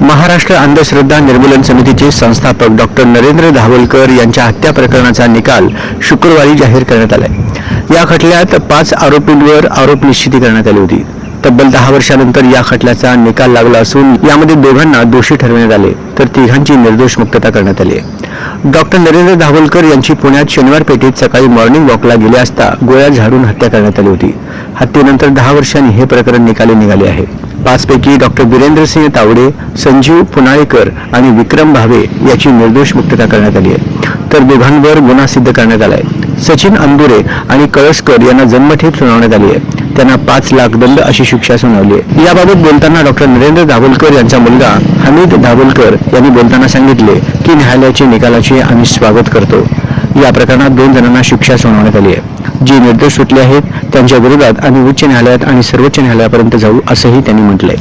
महाराष्ट्र अंधश्रद्धा निर्मूलन समितीचे संस्थापक डॉक्टर नरेंद्र धावलकर यांच्या हत्या प्रकरणाचा निकाल शुक्रवारी जाहीर करण्यात आलाय. या खटल्यात पाच आरोपींवर आरोप निश्चिती करण्यात आली होती. तब्बल दहा वर्षानंतर या खटल्याचा निकाल लागला असून यामध्ये दोघांना दोषी ठरवण्यात आले तर तिघांची निर्दोष मुक्तता करण्यात आली डॉक्टर नरेंद्र धावलकर यांची पुण्यात शनिवार पेठेत सकाळी मॉर्निंग वॉकला गेले असता गोळ्या झाडून हत्या करण्यात आली होती. हत्येनंतर दहा वर्षांनी हे प्रकरण निकाली निघाले आहे. पाचपैकी डॉक्टर बिरेंद्रसिंह तावडे संजीव पुनाळेकर आणि विक्रम भावे याची निर्दोष मुक्तता करण्यात आली आहे. तर दोघांवर गुन्हा सिद्ध करण्यात आलाय. सचिन अंदुरे आणि कळसकर यांना जन्मठेप सुनावण्यात आली आहे. त्यांना पाच लाख दंड अशी शिक्षा सुनावली आहे. याबाबत बोलताना डॉक्टर नरेंद्र दाभोलकर यांचा मुलगा हमीद दाभोलकर यांनी बोलताना सांगितले की न्यायालयाच्या निकालाचे आम्ही स्वागत करतो. या प्रकरणात दोन जणांना शिक्षा सुनावण्यात आली आहे. जे निर्दोष सुटले आहेत त्यांच्या विरोधात आम्ही उच्च न्यायालयात आणि सर्वोच्च न्यायालयापर्यंत जाऊ असंही त्यांनी म्हटलंय.